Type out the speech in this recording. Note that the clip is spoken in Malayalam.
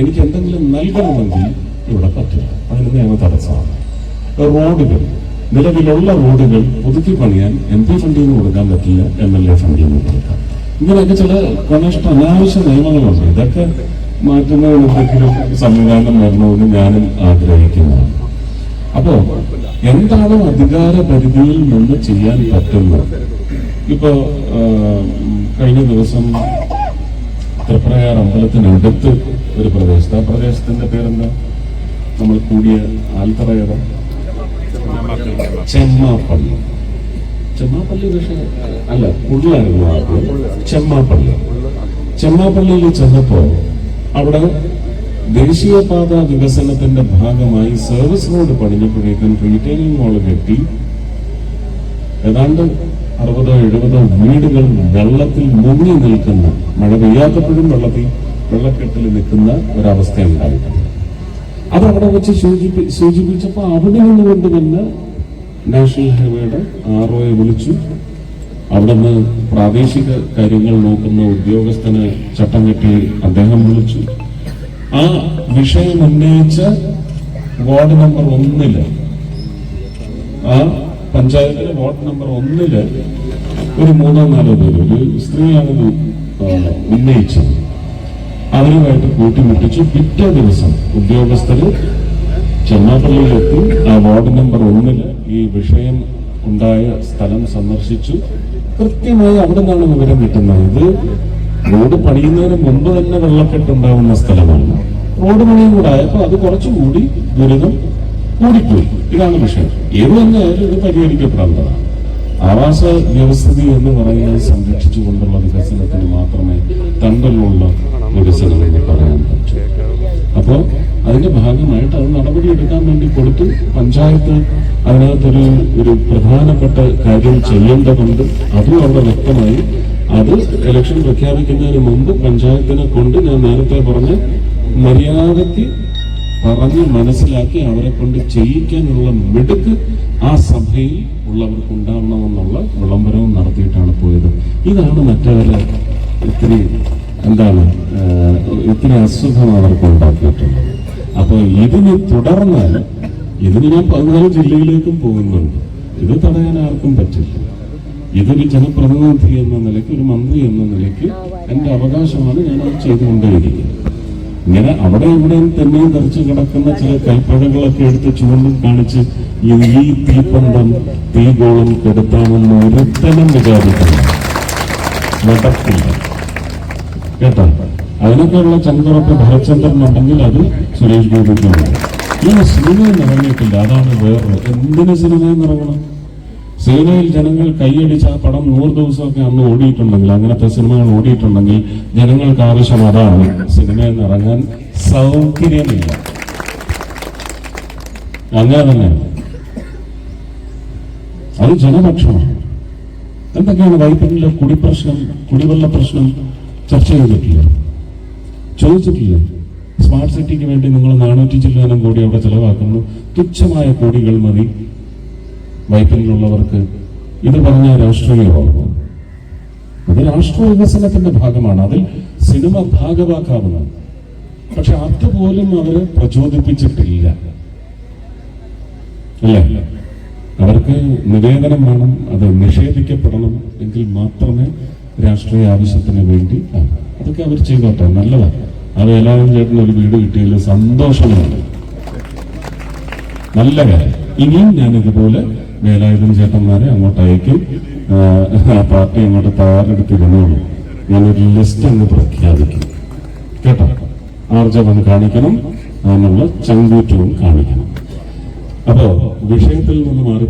എനിക്ക് എന്തെങ്കിലും നൽകണമെങ്കിൽ ഇവിടെ പറ്റില്ല. അതിന് നിയമ തടസ്സമാണ്. റോഡുകൾ നിലവിലുള്ള റോഡുകൾ പുതുക്കി പണിയാൻ എം പി ഫണ്ടിൽ നിന്ന് കൊടുക്കാൻ പറ്റില്ല എം എൽ എ ഫണ്ടിൽ നിന്ന് കൊടുക്കാം ഇങ്ങനെയൊക്കെ ചില കണിഷ്ഠ അനാവശ്യ നിയമങ്ങളുണ്ട്. ഇതൊക്കെ മാറ്റുന്ന എന്തെങ്കിലും സംവിധാനം വരണമെന്ന് ഞാനും ആഗ്രഹിക്കുന്നതാണ്. അപ്പോ എന്താണ് അധികാര പരിധിയിൽ നിന്ന് ചെയ്യാൻ പറ്റുന്നത്? ഇപ്പോ കഴിഞ്ഞ ദിവസം തൃപ്രയാർ അമ്പലത്തിനടുത്ത് ഒരു പ്രദേശത്ത്. ആ പ്രദേശത്തിന്റെ പേരെന്താ? നമ്മൾ കൂടിയ ആൽത്തറ ചെമ്മാപ്പള്ളി. ചെമ്മാപ്പള്ളി പക്ഷേ അല്ല ഉള്ളായിരുന്നു ആ ചെമ്മാപ്പള്ളി. ചെമ്മാപ്പള്ളിയിൽ ചെന്നപ്പോ അവിടെ ദേശീയപാത വികസനത്തിന്റെ ഭാഗമായി സർവീസ് റോഡ് പണിഞ്ഞപ്പോഴേക്കും റീറ്റെയിലിംഗ് മോൾ കെട്ടി. ഏതാണ്ട് അറുപതോ എഴുപതോ വീടുകൾ വെള്ളത്തിൽ മുങ്ങി നിൽക്കുന്ന മഴ പെയ്യാത്തപ്പോഴും വെള്ളത്തിൽ വെള്ളക്കെട്ടിൽ നിൽക്കുന്ന ഒരവസ്ഥയുണ്ടായി അത് അവിടെ വെച്ച് സൂചിപ്പി സൂചിപ്പിച്ചപ്പോൾ അവിടെ നിന്നുകൊണ്ട് തന്നെ നാഷണൽ ഹൈവേയുടെ ആർ ഒയെ വിളിച്ചു. നിന്ന് പ്രാദേശിക കാര്യങ്ങൾ നോക്കുന്ന ഉദ്യോഗസ്ഥന് ചട്ടം കെട്ടി അദ്ദേഹം വിളിച്ചു. ആ വിഷയം ഉന്നയിച്ച വാർഡ് നമ്പർ ഒന്നിൽ ആ പഞ്ചായത്തിലെ വാർഡ് നമ്പർ ഒന്നിൽ ഒരു മൂന്നോ നാലോ പേര് ഒരു സ്ത്രീയാണ് ഉന്നയിച്ചത്. അവരുമായിട്ട് കൂട്ടിമുട്ടിച്ചു പിറ്റേ ദിവസം ഉദ്യോഗസ്ഥര് ചെന്നാപ്പള്ളിയിലെത്തി. ആ വാർഡ് നമ്പർ ഒന്നിൽ ഈ വിഷയം ഉണ്ടായ സ്ഥലം സന്ദർശിച്ചു. കൃത്യമായി അവിടെ നിന്നാണ് വിവരം കിട്ടുന്നത്. ഇത് റോഡ് പണിയുന്നതിന് മുമ്പ് തന്നെ വെള്ളക്കെട്ടുണ്ടാവുന്ന സ്ഥലമാണ്. റോഡ് പണിയും കൂടെ ആയപ്പോൾ അത് കുറച്ചുകൂടി ദുരിതം കൂടിപ്പോയി. ഇതാണ് വിഷയം. ഏത് തന്നെ ഇത് പരിഹരിക്കപ്പെടേണ്ടതാണ്. ആവാസ വ്യവസ്ഥിതി എന്ന് പറയുന്നത് സംരക്ഷിച്ചു കൊണ്ടുള്ള വികസനത്തിന് മാത്രമേ തണ്ടലുള്ള വികസനം എന്ന് പറയാൻ പറ്റൂ. അപ്പോൾ അതിന്റെ ഭാഗമായിട്ട് അത് നടപടിയെടുക്കാൻ വേണ്ടി കൊടുത്തു പഞ്ചായത്ത് അതിനകത്തൊരു ഒരു പ്രധാനപ്പെട്ട കാര്യം ചെയ്യേണ്ടതുണ്ട്. അതും അവിടെ വ്യക്തമായി അത് ഇലക്ഷൻ പ്രഖ്യാപിക്കുന്നതിന് മുമ്പ് പഞ്ചായത്തിനെ കൊണ്ട് ഞാൻ നേരത്തെ പറഞ്ഞ മര്യാദയ്ക്ക് പറഞ്ഞ് മനസ്സിലാക്കി അവരെ കൊണ്ട് ചെയ്യിക്കാനുള്ള മിടുക്ക് ആ സഭയിൽ ഉള്ളവർക്ക് ഉണ്ടാവണമെന്നുള്ള വിളംബരവും നടത്തിയിട്ടാണ് പോയത്. ഇതാണ് മറ്റവരെ ഇത്തിരി എന്താണ് ഇത്തിരി അസുഖം അവർക്ക് ഉണ്ടാക്കിയിട്ടുള്ളത്. അപ്പൊ ഇതിന് തുടർന്നാൽ ഇതിന് ഞാൻ പതിനാല് ജില്ലയിലേക്കും പോകുന്നുണ്ട്. ഇത് തടയാൻ ആർക്കും പറ്റില്ല. ഇതൊരു ജനപ്രതിനിധി എന്ന നിലയ്ക്ക് ഒരു മന്ത്രി എന്ന നിലയ്ക്ക് എന്റെ അവകാശമാണ് ഞാൻ അത് ചെയ്തുകൊണ്ടേയിരിക്കുന്നത്. ഇങ്ങനെ അവിടെ ഇവിടെയും തെന്നെയും തെറിച്ച് കിടക്കുന്ന ചില കൽപ്പഴകളൊക്കെ എടുത്ത് ചൂണ്ടും കാണിച്ച് ഈ തീപ്പന്തം തീഗോളം കെടുത്താമെന്ന് ഒരുത്തനും വിചാരിക്കുന്നു. നടക്കില്ല. കേട്ടോ? അതിനൊക്കെയുള്ള ചന്ദ്രപ്പ് ഭരചന്ദ്രൻ ഉണ്ടെങ്കിൽ അത് സുരേഷ് ഗോപിക്കുണ്ട് ഈ സിനിമയിൽ ഇറങ്ങിയിട്ടില്ല അതാണ് വേറെ എന്തിനു സിനിമയിൽ ഇറങ്ങണം സിനിമയിൽ ജനങ്ങൾ കൈയടിച്ച ആ പടം നൂറ് ദിവസമൊക്കെ അന്ന് ഓടിയിട്ടുണ്ടെങ്കിൽ അങ്ങനത്തെ സിനിമകൾ ഓടിയിട്ടുണ്ടെങ്കിൽ ജനങ്ങൾക്ക് ആവശ്യം അതാണ്. സിനിമയിൽ നിന്ന് ഇറങ്ങാൻ സൗകര്യമില്ല. അങ്ങനെ തന്നെ. അത് ജനപക്ഷമാണ്. എന്തൊക്കെയാണ് വൈപ്പിനിലെ കുടിപ്രശ്നം കുടിവെള്ള പ്രശ്നം ചർച്ച ചെയ്തിട്ടില്ല? ചോദിച്ചിട്ടില്ലേ. സ്മാർട്ട് സിറ്റിക്ക് വേണ്ടി നിങ്ങൾ നാനൂറ്റി ചില്ലാനം കോടി അവിടെ ചെലവാക്കുന്നു. തുച്ഛമായ കോടികൾ മതി. വൈപ്പിനിലുള്ളവർക്ക് ഇത് പറഞ്ഞ രാഷ്ട്രീയമാണ് അത് രാഷ്ട്ര വികസനത്തിന്റെ ഭാഗമാണ്. അതിൽ സിനിമ ഭാഗമാക്കാവുന്ന പക്ഷെ അതുപോലും അവർ പ്രചോദിപ്പിച്ചിട്ടില്ല. അല്ലേ? അവർക്ക് നിവേദനം വേണം അത് നിഷേധിക്കപ്പെടണം എങ്കിൽ മാത്രമേ രാഷ്ട്രീയ ആവശ്യത്തിന് വേണ്ടി അതൊക്കെ അവർ ചെയ്തോട്ടെ നല്ലതാണ് ആ വേലായുധൻ ചേട്ടന് ഒരു വീട് കിട്ടിയതിൽ സന്തോഷമുണ്ട്. നല്ല കാര്യം. ഇനിയും ഞാൻ ഇതുപോലെ വേലായുധൻ ചേട്ടന്മാരെ അങ്ങോട്ട് അയക്കും പാർട്ടി അങ്ങോട്ട് തയ്യാറെടുത്തിരുന്നോളൂ ഞാനൊരു ലിസ്റ്റ് അങ്ങ് പ്രഖ്യാപിക്കും. കേട്ടോ? ആർജവം കാണിക്കണം അതിനുള്ള ചങ്കൂറ്റവും കാണിക്കണം. അപ്പോ വിഷയത്തിൽ നിന്ന് മാറി